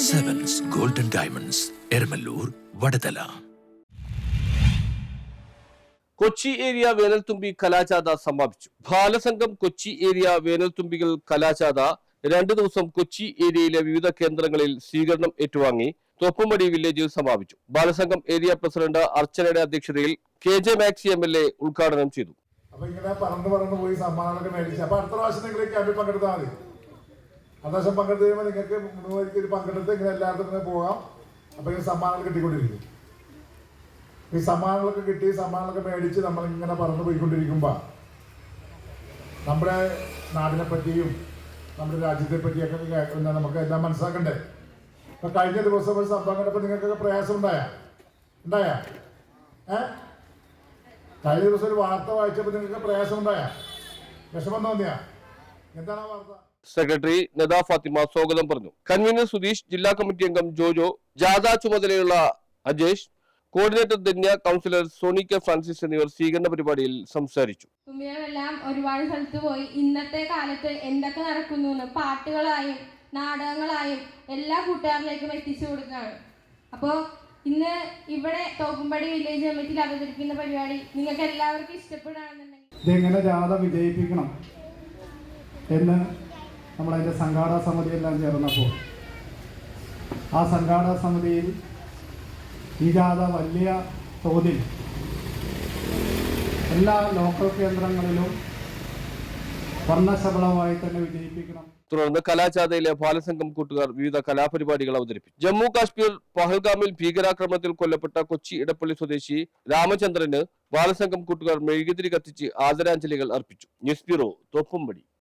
Diamonds Eramallur Vadathala Kochi area വേനൽത്തുമ്പി കലാജാഥ സമാപിച്ചു. Balasangham Kochi area വേനൽത്തുമ്പികൾ കലാജാഥ രണ്ടു ദിവസം കൊച്ചി ഏരിയയിലെ വിവിധ കേന്ദ്രങ്ങളിൽ സ്വീകരണം ഏറ്റുവാങ്ങി. തോപ്പുംപടി വില്ലേജിൽ സമാപിച്ചു. ബാലസംഘം ഏരിയ പ്രസിഡന്റ് അർച്ചനയുടെ അധ്യക്ഷതയിൽ K J Maxi M L A ഉദ്ഘാടനം ചെയ്തു. അപ്പൊ ഇങ്ങനെ പറഞ്ഞു പറഞ്ഞു പോയി സമ്മാനമൊക്കെ മേടിച്ചു. അപ്പൊ അടുത്ത പ്രാവശ്യം നിങ്ങൾ ക്യാമ്പിൽ പങ്കെടുത്താൽ മതി. പ്രാവശ്യം പങ്കെടുത്ത് കഴിയുമ്പോൾ നിങ്ങൾക്ക് ഒരു പങ്കെടുത്ത് ഇങ്ങനെ എല്ലായിടത്തും ഇങ്ങനെ പോകാം. അപ്പൊ ഇങ്ങനെ സമ്മാനങ്ങൾ കിട്ടിക്കൊണ്ടിരിക്കും. ഈ സമ്മാനങ്ങളൊക്കെ കിട്ടി സമ്മാനങ്ങളൊക്കെ മേടിച്ച് നമ്മൾ ഇങ്ങനെ പറന്ന് പോയിക്കൊണ്ടിരിക്കുമ്പോൾ നമ്മുടെ നാടിനെ പറ്റിയും നമ്മുടെ രാജ്യത്തെ പറ്റിയൊക്കെ എന്താ നമുക്ക് എല്ലാം മനസ്സിലാക്കണ്ടേ? ഇപ്പൊ കഴിഞ്ഞ ദിവസം ഒരു സംഭവം കണ്ടപ്പോൾ നിങ്ങൾക്കൊക്കെ പ്രയാസം ഉണ്ടായ? ഉണ്ടായ? ഏ? കഴിഞ്ഞ ദിവസം ഒരു വാർത്ത വായിച്ചപ്പോൾ നിങ്ങൾക്ക് പ്രയാസം ഉണ്ടായ? വിഷമം തോന്നിയാ? എന്താണ് ആ വാർത്ത? സെക്രട്ടറി നദ ഫാത്തിമ സ്വാഗതം പറഞ്ഞു. കൺവീനർ സുധീഷ് ജില്ലാ കമ്മിറ്റി അംഗം ജോജോ ജാഥ ചുമതലയുള്ള Ajesh coordinator Dhanya councillor Sony K Francis എന്നിവർ സ്വീകരണ പരിപാടിയിൽ സംസാരിച്ചു. തുമ്പികളെല്ലാം ഒരുപാട് സ്ഥലത്ത് പോയി. ഇന്നത്തെ കാലത്ത് എന്തൊക്കെ നടക്കുന്നു പാട്ടുകളായും നാടകങ്ങളായും എല്ലാ കൂട്ടുകാരിലേക്കും എത്തിച്ചു കൊടുക്കുകയാണ്. അപ്പോൾ ഇന്ന് ഇവിടെ തോക്കുംപടി വില്ലേജ് കമ്മിറ്റിയിൽ അവതരിപ്പിക്കുന്ന പരിപാടി നിങ്ങൾക്ക് എല്ലാവർക്കും ഇഷ്ടപ്പെടുകയാണെന്നുണ്ടെങ്കിൽ ഇതെങ്ങനെ ജാഥ വിജയിപ്പിക്കണം എന്ന് നമ്മളതിന്റെ സംഘാടക സമിതിയെല്ലാം ചേർന്നപ്പോൾ ആ സംഘാടക സമിതിയിൽ ഈ വലിയ തോതിൽ എല്ലാ ലോക്കൽ കേന്ദ്രങ്ങളിലും വർണശബളമായി തന്നെ വിജയിപ്പിക്കണം. തുടർന്ന് കലാജാഥയിലെ ബാലസംഘം കൂട്ടുകാർ വിവിധ കലാപരിപാടികൾ അവതരിപ്പിച്ചു. ജമ്മു കാശ്മീർ പഹൽഗാമിൽ ഭീകരാക്രമണത്തിൽ കൊല്ലപ്പെട്ട കൊച്ചി ഇടപ്പള്ളി സ്വദേശി രാമചന്ദ്രന് ബാലസംഘം കൂട്ടുകാർ മെഴുകുതിരി കത്തിച്ച് ആദരാഞ്ജലികൾ അർപ്പിച്ചു. News bureau Thoppumpady.